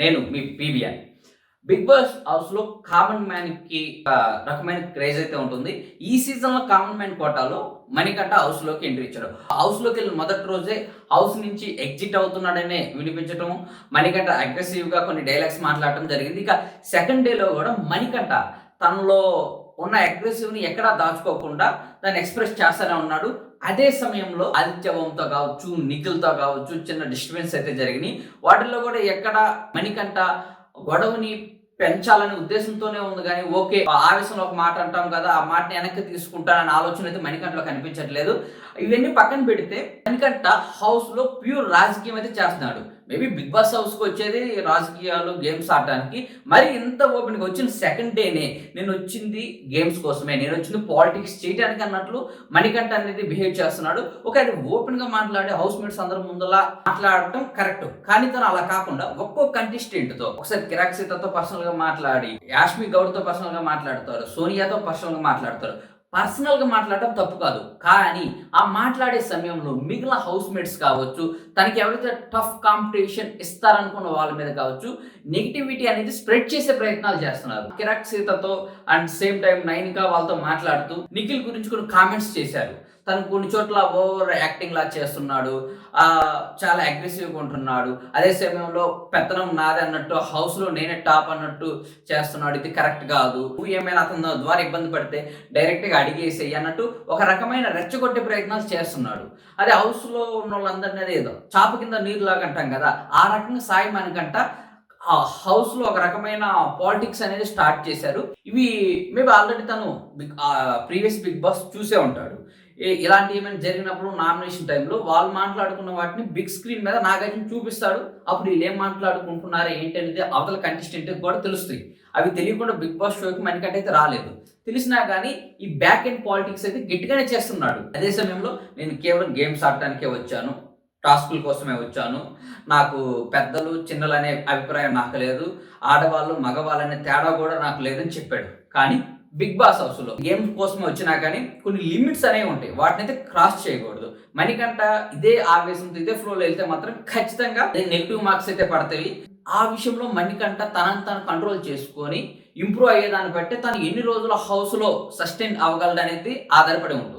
నేను మీ PBR big boss హౌస్లో కామన్ మ్యాన్కి రకమైన క్రేజ్ అయితే ఉంటుంది. ఈ సీజన్లో కామన్ మ్యాన్ కోటాలో మణికంఠ హౌస్లోకి ఎంట్రీ ఇచ్చాడు. హౌస్లోకి వెళ్ళిన మొదటి రోజే హౌస్ నుంచి ఎగ్జిట్ అవుతున్నాడనే వినిపించడం మణికంఠ అగ్రెసివ్గా కొన్ని డైలాగ్స్ మాట్లాడటం జరిగింది. ఇక సెకండ్ డేలో కూడా మణికంఠ తనలో ఉన్న అగ్రెసివ్ని ఎక్కడా దాచుకోకుండా దాన్ని ఎక్స్ప్రెస్ చేస్తూనే ఉన్నాడు. అదే సమయంలో ఆదిత్యవంతో కావచ్చు నిఖిల్తో కావచ్చు చిన్న డిస్టర్బెన్స్ అయితే జరిగినాయి. వాటిల్లో కూడా ఎక్కడ మణికంఠ గొడవని పెంచాలనే ఉద్దేశంతోనే ఉంది కానీ ఓకే ఆవేశంలో ఒక మాట అంటాం కదా ఆ మాటని వెనక్కి తీసుకుంటానన్న ఆలోచన అయితే మణికంటలో కనిపించట్లేదు. ఇవన్నీ పక్కన పెడితే మణికంఠ హౌస్లో ప్యూర్ రాజకీయం అయితే చేస్తున్నాడు. మేబీ బిగ్ బాస్ హౌస్కి వచ్చేది రాజకీయాలు గేమ్స్ ఆడటానికి. మరి ఇంత ఓపెన్గా వచ్చిన సెకండ్ డేనే నేను వచ్చింది గేమ్స్ కోసమే. నేను వచ్చింది పాలిటిక్స్ చేయడానికి అన్నట్లు మణికంఠ అనేది బిహేవ్ చేస్తున్నాడు. ఒక అది ఓపెన్గా మాట్లాడే హౌస్ మేట్స్ అందరి ముందులా మాట్లాడటం కరెక్ట్. కానీ తను అలా కాకుండా ఒక్కో కంటెస్టెంట్తో ఒకసారి కిరాక్ సీతతో మాట్లాడి యాష్మి గౌడ్తో పర్సనల్గా మాట్లాడతారు సోనియాతో పర్సనల్గా మాట్లాడతారు పర్సనల్గా మాట్లాడటం తప్పు కాదు. కానీ ఆ మాట్లాడే సమయంలో మిగిలిన హౌస్ మేట్స్ కావచ్చు తనకి ఎవరైతే టఫ్ కాంపిటీషన్ ఇస్తారనుకున్న వాళ్ళ మీద కావచ్చు నెగిటివిటీ అనేది స్ప్రెడ్ చేసే ప్రయత్నాలు చేస్తున్నారు. కిరాక్ సీతతో అండ్ సేమ్ టైం నైనికా వాళ్ళతో మాట్లాడుతూ నిఖిల్ గురించి కొన్ని కామెంట్స్ చేశారు. తను కొన్ని చోట్ల ఓవర్ యాక్టింగ్ లా చేస్తున్నాడు. చాలా అగ్రెసివ్గా ఉంటున్నాడు. అదే సమయంలో పెత్తనం నాది అన్నట్టు హౌస్లో నేనే టాప్ అన్నట్టు చేస్తున్నాడు. ఇది కరెక్ట్ కాదు. నువ్వు ఏమైనా అతని ద్వారా ఇబ్బంది పడితే డైరెక్ట్గా అడిగేసేయి అన్నట్టు ఒక రకమైన రెచ్చగొట్టే ప్రయత్నాలు చేస్తున్నాడు. అదే హౌస్లో ఉన్న వాళ్ళందరినీ ఏదో చాప కింద నీరు లాగా అంటాం కదా ఆ రకంగా సాయం మనకంట ఆ హౌస్లో ఒక రకమైన పాలిటిక్స్ అనేది స్టార్ట్ చేశారు. ఇవి మేబీ ఆల్రెడీ తను బిగ్ ప్రీవియస్ బిగ్ బాస్ చూసే ఉంటాడు. ఇలాంటి ఏమైనా జరిగినప్పుడు నామినేషన్ టైంలో వాళ్ళు మాట్లాడుకున్న వాటిని బిగ్ స్క్రీన్ మీద నాగార్జున చూపిస్తాడు. అప్పుడు వీళ్ళు ఏం మాట్లాడుకుంటున్నారో ఏంటి అనేది అవతల కంటెస్టెంట్ కూడా తెలుస్తాయి. అవి తెలియకుండా బిగ్ బాస్ షోకి మనకంటే అయితే రాలేదు. తెలిసినా కానీ ఈ బ్యాక్ ఎండ్ పాలిటిక్స్ అయితే గట్టిగానే చేస్తున్నాడు. అదే సమయంలో నేను కేవలం గేమ్స్ ఆడటానికే వచ్చాను. టాస్కుల కోసమే వచ్చాను. నాకు పెద్దలు చిన్నలు అనే అభిప్రాయం నాకు లేదు. ఆడవాళ్ళు మగవాళ్ళనే తేడా కూడా నాకు లేదని చెప్పాడు. కానీ బిగ్ బాస్ హౌస్లో గేమ్ కోసమే వచ్చినా కానీ కొన్ని లిమిట్స్ అనేవి ఉంటాయి. వాటిని అయితే క్రాస్ చేయకూడదు. మణికంట ఇదే ఆవేశంతో ఇదే ఫ్లోలో వెళ్తే మాత్రం ఖచ్చితంగా నెగిటివ్ మార్క్స్ అయితే పడతాయి. ఆ విషయంలో మణికంట తనను తను కంట్రోల్ చేసుకొని ఇంప్రూవ్ అయ్యేదాన్ని బట్టి తను ఎన్ని రోజుల హౌస్లో సస్టైన్ అవ్వగలడు ఆధారపడి ఉంటుంది.